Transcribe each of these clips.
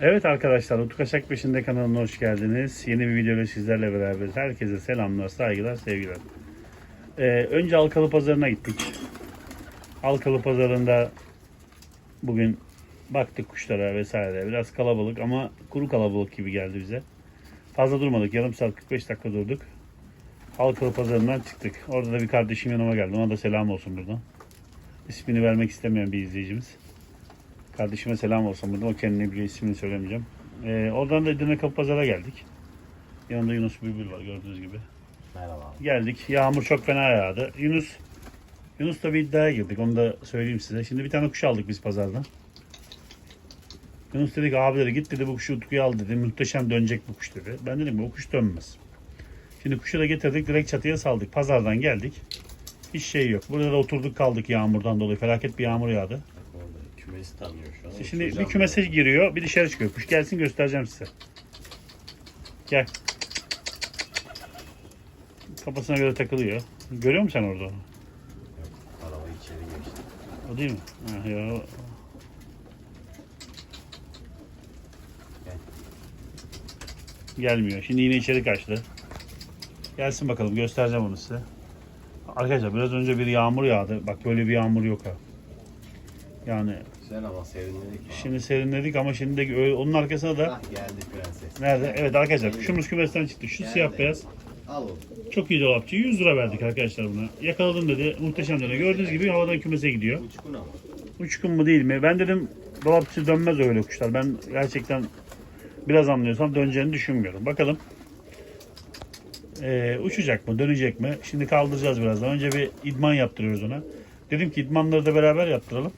Evet arkadaşlar Utku Kaçak Peşinde kanalına hoş geldiniz. Yeni bir videoyla sizlerle beraberiz. Herkese selamlar, saygılar, sevgiler. Ee, önce Alkalı Pazarı'na gittik. Alkalı Pazarı'nda bugün baktık kuşlara vesaire. Biraz kalabalık ama kuru kalabalık gibi geldi bize. Fazla durmadık. Yarım saat 45 dakika durduk. Halkalı Pazarı'ndan çıktık. Orada da bir kardeşim yanıma geldi. Ona da selam olsun buradan. İsmini vermek istemeyen bir izleyicimiz. Kardeşime selam olsun burada. O kendine biliyor ismini söylemeyeceğim. Ee, oradan da Edirne Kapı Pazar'a geldik. Yanında Yunus Bülbül var gördüğünüz gibi. Merhaba. Geldik. Yağmur çok fena yağdı. Yunus Yunus'la bir iddiaya girdik. Onu da söyleyeyim size. Şimdi bir tane kuş aldık biz pazardan. Yunus dedi ki abi dedi git dedi bu kuşu Utku'ya al dedi. Muhteşem dönecek bu kuş dedi. Ben dedim ki o kuş dönmez. Şimdi kuşu da getirdik direkt çatıya saldık. Pazardan geldik. Hiç şey yok. Burada da oturduk kaldık yağmurdan dolayı. Felaket bir yağmur yağdı. Kümesi tanıyor şu an. Şimdi bir Uçuracağım kümese giriyor, bir dışarı çıkıyor. Kuş gelsin göstereceğim size. Gel. Kafasına göre takılıyor. Görüyor musun sen orada onu? ben. Yok, araba içeri geçti. O değil mi? Ha, ya. o-. Gelmiyor. Şimdi yine içeri kaçtı. Gelsin bakalım göstereceğim onu size. Arkadaşlar biraz önce bir yağmur yağdı. Bak böyle bir yağmur yok ha. Yani Güzel ama serinledik. Şimdi... şimdi serinledik ama şimdi de öyle- onun arkasına da Ah geldi prenses. nerede? Evet arkadaşlar kuşumuz kümesten çıktı. Şu Nerede? siyah beyaz. Al oğlum. Çok iyi dolapçı. 100 lira verdik arkadaşlar buna. Yakaladım dedi. Muhteşem dedi. Gördüğünüz gibi havadan kümese gidiyor. Uçkun ama. Uçkun mu değil mi? Ben dedim dolapçı dönmez öyle kuşlar. Ben gerçekten biraz anlıyorsam döneceğini düşünmüyorum. Bakalım. Ee, uçacak mı? Dönecek mi? Şimdi kaldıracağız birazdan. Önce bir idman yaptırıyoruz ona. Dedim ki idmanları da beraber yaptıralım.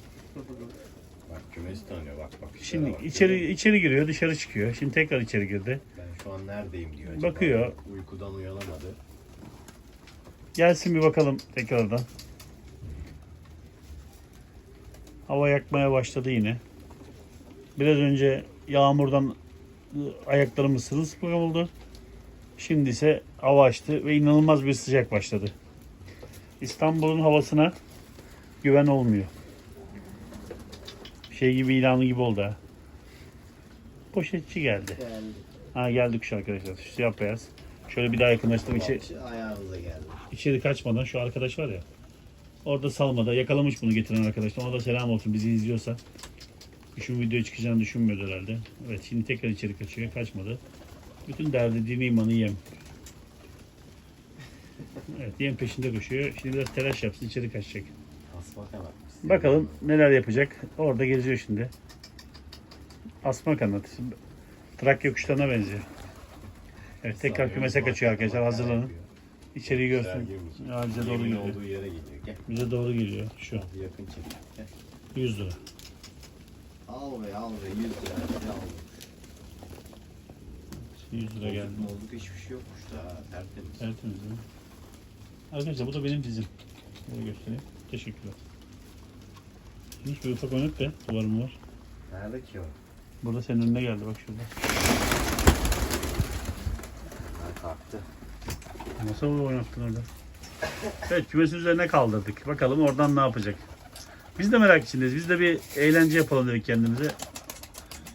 Kümesi tanıyor bak bak. Şimdi bak. içeri içeri giriyor, dışarı çıkıyor. Şimdi tekrar içeri girdi. Ben şu an neredeyim diyor. acaba. Bakıyor. Uykudan uyanamadı. Gelsin bir bakalım tekrardan. Hava yakmaya başladı yine. Biraz önce yağmurdan ı, ayaklarımız sırılsıklam oldu. Şimdi ise hava açtı ve inanılmaz bir sıcak başladı. İstanbul'un havasına güven olmuyor. Şey gibi ilanı gibi oldu ha. Poşetçi geldi. Geldi. Ha geldik şu arkadaşlar. Şu siyah beyaz. Şöyle bir daha yakınlaştım. İçi, ayağımıza geldi. içeri kaçmadan şu arkadaş var ya. Orada salmada yakalamış bunu getiren arkadaş. Ona da selam olsun bizi izliyorsa. Şu videoya çıkacağını düşünmüyordu herhalde. Evet şimdi tekrar içeri kaçıyor. Kaçmadı. Bütün derdi dini imanı yem. Evet yem peşinde koşuyor. Şimdi biraz telaş yapsın içeri kaçacak. Asma kanat. Bakalım neler yapacak. Orada geziyor şimdi. Asma kanat. Trakya kuşlarına benziyor. Evet tekrar kümese kaçıyor arkadaşlar. Hazırlanın. İçeriği görsün. Ya bize doğru geliyor. olduğu yere gidiyor. Gel. Bize doğru geliyor. Şu yakın çek. Gel. 100 lira. Al be al be 100 lira. Ne aldın? 100 lira geldi. Bozuk mozduk hiçbir şey yokmuş da tertemiz. Tertemiz değil mi? Arkadaşlar bu da benim dizim. Böyle göstereyim. Teşekkürler. Bir ufak oynat be. Duvarım var. Nerede ki o? Burada senin önüne geldi bak şurada. Ha kalktı. Masa mı oynattın orada? Evet kümesin üzerine kaldırdık. Bakalım oradan ne yapacak. Biz de merak içindeyiz. Biz de bir eğlence yapalım dedik kendimize.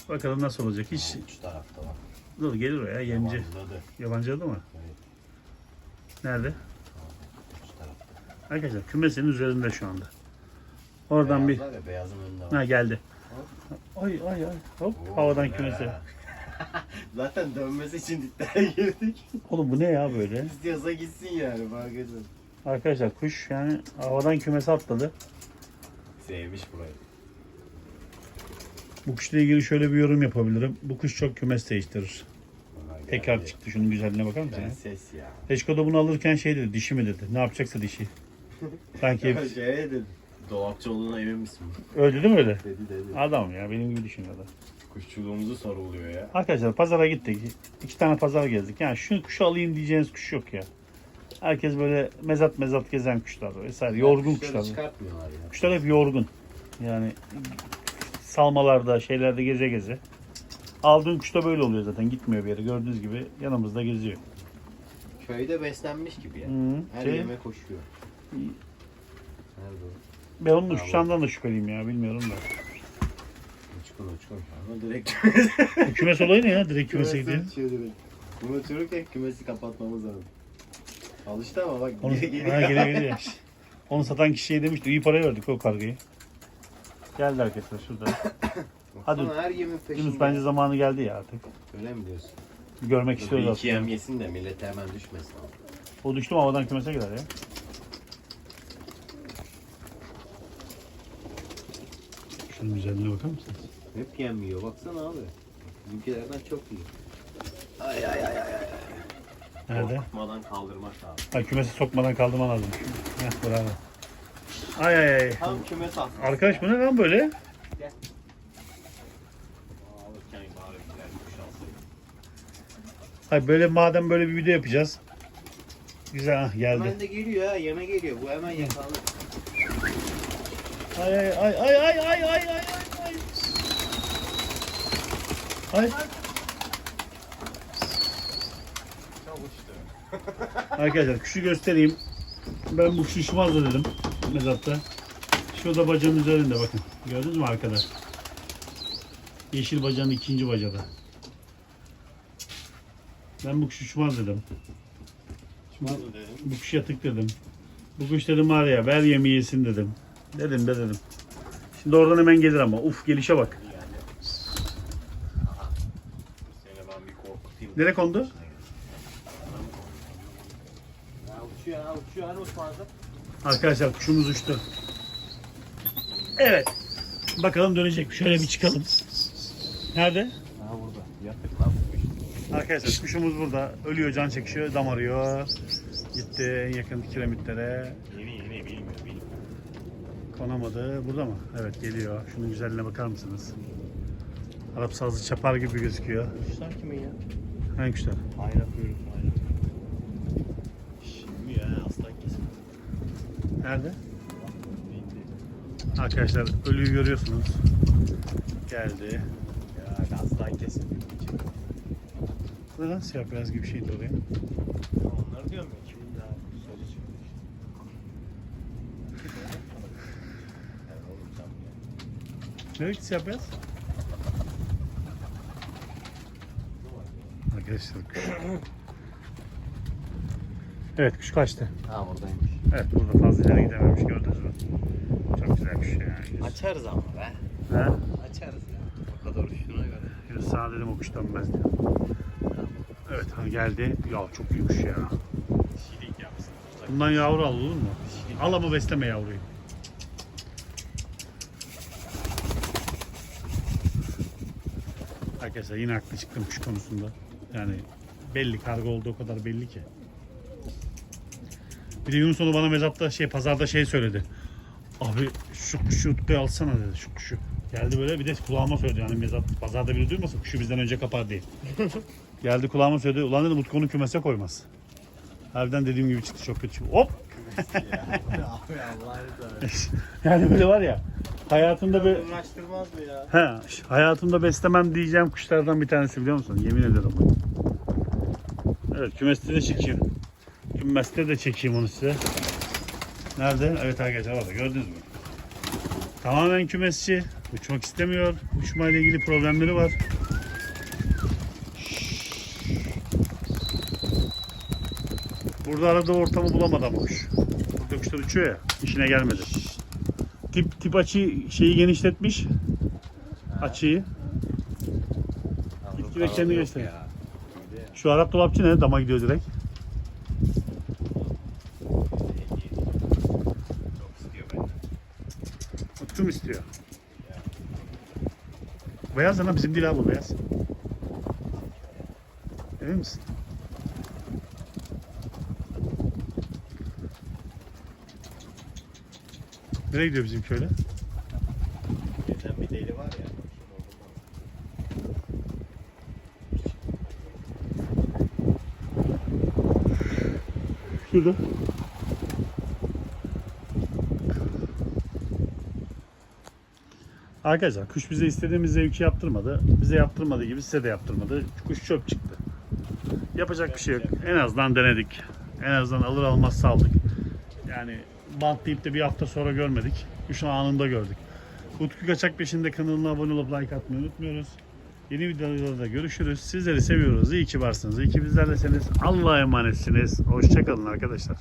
Bakalım nasıl olacak. Hiç Üç tarafta bak. dur gelir o ya yemci. Yabancıladı. Yabancı adı mı? Evet. Nerede? Üç tarafta. Arkadaşlar kümesin üzerinde şu anda. Oradan bir Beyaz var ya, beyazın önünde var. Ha geldi. Ay ay ay. Hop Oo, havadan be. kümese. Zaten dönmesi için iddiaya girdik. Oğlum bu ne ya böyle? İstiyorsa gitsin yani fark etmez. Arkadaşlar kuş yani havadan kümese atladı. Sevmiş burayı. Bu kuşla ilgili şöyle bir yorum yapabilirim. Bu kuş çok kümes değiştirir. Vallahi Tekrar geldi. çıktı. Şunun güzelliğine bakar mısın? ya? Prenses ya. Reşko da bunu alırken şey dedi. Dişi mi dedi. Ne yapacaksa dişi. Sanki şey dedi. Dolapçı olduğuna emin misin? öyle değil mi öyle? Dedi dedi. Adam ya benim gibi düşünüyor adam. Kuşçuluğumuzu soruluyor ya. Arkadaşlar pazara gittik. İki tane pazar gezdik. Yani şu kuşu alayım diyeceğiniz kuş yok ya. Herkes böyle mezat mezat gezen kuşlar vesaire. Yorgun kuşlar. çıkartmıyorlar ya. Kuşlar hep yorgun. Yani salmalarda, şeylerde geze geze. Aldığın kuş da böyle oluyor zaten. Gitmiyor bir yere. Gördüğünüz gibi yanımızda geziyor. Köyde beslenmiş gibi ya. Hı, Her şey- yeme koşuyor. Nerede o? Ben onun uçacağından da şüpheliyim ya. Bilmiyorum da. Uçkun Uçkun. Ama direkt Bu kümes olayı ne ya? Direkt kümese uçuyor direkt. Bunu uçururken kümesi kapatmamız lazım. Alıştı ama bak Onu, geri ha, geliyor. geliyor geliyor. Onu satan kişiye demişti. iyi para verdik o kargayı. Geldi arkadaşlar şurada. Hadi. Baksana her yemin peşinde. Yunus bence zamanı geldi ya artık. Öyle mi diyorsun? Görmek Bir istiyoruz iki yem aslında. yesin de millete hemen düşmesin. O düştü mü havadan kümese gider ya. Şunun güzelliğine bakar mısınız? Hep yem yiyor baksana abi. Bizimkilerden çok iyi. Ay ay ay ay. Nerede? Korkutmadan kaldırmak lazım. Ha, kümesi sokmadan kaldırman lazım. Heh, bravo. Ay ay ay. Tam kümes aslında. Arkadaş bu ne lan böyle? Alırken bari alsın. Hayır böyle madem böyle bir video yapacağız. Güzel ah, geldi. Hemen de geliyor ha yeme geliyor. Bu hemen yakalanır. Ay ay ay ay ay ay ay ay ay ay. Ay. Arkadaşlar kuşu göstereyim. Ben bu kuşu uçmaz da dedim mezatta. Şurada bacağın üzerinde bakın. Gördünüz mü arkada? Yeşil bacağın ikinci bacada. Ben bu kuş uçmaz dedim. Şunu dedim. Bu kuş yatık dedim. Bu kuş dedim var ya ver yemeği yesin dedim. Dedim de dedim. Şimdi oradan hemen gelir ama. Uf gelişe bak. Nereye kondu? Arkadaşlar kuşumuz uçtu. Evet. Bakalım dönecek. mi? Şöyle bir çıkalım. Nerede? Ha burada. Yatık lan bu kuş. Arkadaşlar kuşumuz burada. Ölüyor, can çekişiyor, dam arıyor. Gitti en yakın kiremitlere. Yeni yeni bilmiyor bilmiyor. Konamadı. Burada mı? Evet geliyor. Şunun güzelliğine bakar mısınız? Arap sazlı çapar gibi gözüküyor. Kuşlar kimin ya? Hangi kuşlar? Ayna kuyruk ayna. Şimdi ya aslan kesin. Nerede? Arkadaşlar ölüyü görüyorsunuz. Geldi. Ya aslan kesin. Bu ne lan siyah beyaz gibi bir şeydi oraya. Onları diyorum ya kimin daha sözü çıkmış. Yani oğlum sen ya. Nereye beyaz? Arkadaşlar kuş. Evet kuş kaçtı. Ha buradaymış. Evet burada fazla ileri gidememiş gördünüz mü? Çok güzel bir şey yani. Açarız ama be. Ha? Açarız ya. O kadar uçtuğuna göre. Yunus sana dedim o kuş dönmez diye. Evet ha geldi. Ya çok büyükmüş ya. Şirik yapsın. Bundan yavru al olur mu? Al ama besleme yavruyu. Arkadaşlar yine haklı çıktım kuş konusunda. Yani belli kargo olduğu o kadar belli ki. Bir de Yunus onu bana mezatta şey pazarda şey söyledi. Abi şu kuşu Utku'ya alsana dedi şu kuşu. Geldi böyle bir de kulağıma söyledi yani mezat pazarda biri duymasın kuşu bizden önce kapar diye. Geldi kulağıma söyledi. Ulan dedim Utku onu kümese koymaz. Harbiden dediğim gibi çıktı çok kötü. Hop! Yani böyle var ya hayatımda mı ya? he, hayatımda beslemem diyeceğim kuşlardan bir tanesi biliyor musun? Yemin ederim. Evet kümeste de çekeyim. Kümeste de çekeyim onu size. Nerede? Evet arkadaşlar orada gördünüz mü? Tamamen kümesçi. Uçmak istemiyor. Uçma ile ilgili problemleri var. Burada arada ortamı bulamadı ama kuş. Burada kuşlar uçuyor ya. işine gelmedi. Tip, tip açı şeyi genişletmiş. Açıyı. Gitgide kendi de Şu Arap dolapçı ne? Dama gidiyor direkt. Uçum istiyor. Beyaz ama bizim değil abi bu beyaz. Emin misin? Nereye gidiyor bizim köyle? Gezen bir deli var ya. Şurada. Arkadaşlar kuş bize istediğimiz zevki yaptırmadı. Bize yaptırmadığı gibi size de yaptırmadı. Kuş çöp çıktı. Yapacak bir şey yok. En azından denedik. En azından alır almaz saldık. Yani bantlayıp da bir hafta sonra görmedik. Kuşun anında gördük. Utku Kaçak Peşinde kanalına abone olup like atmayı unutmuyoruz. Yeni videolarda görüşürüz. Sizleri seviyoruz. İyi ki varsınız. İyi ki bizlerlesiniz. Allah'a emanetsiniz. Hoşçakalın arkadaşlar.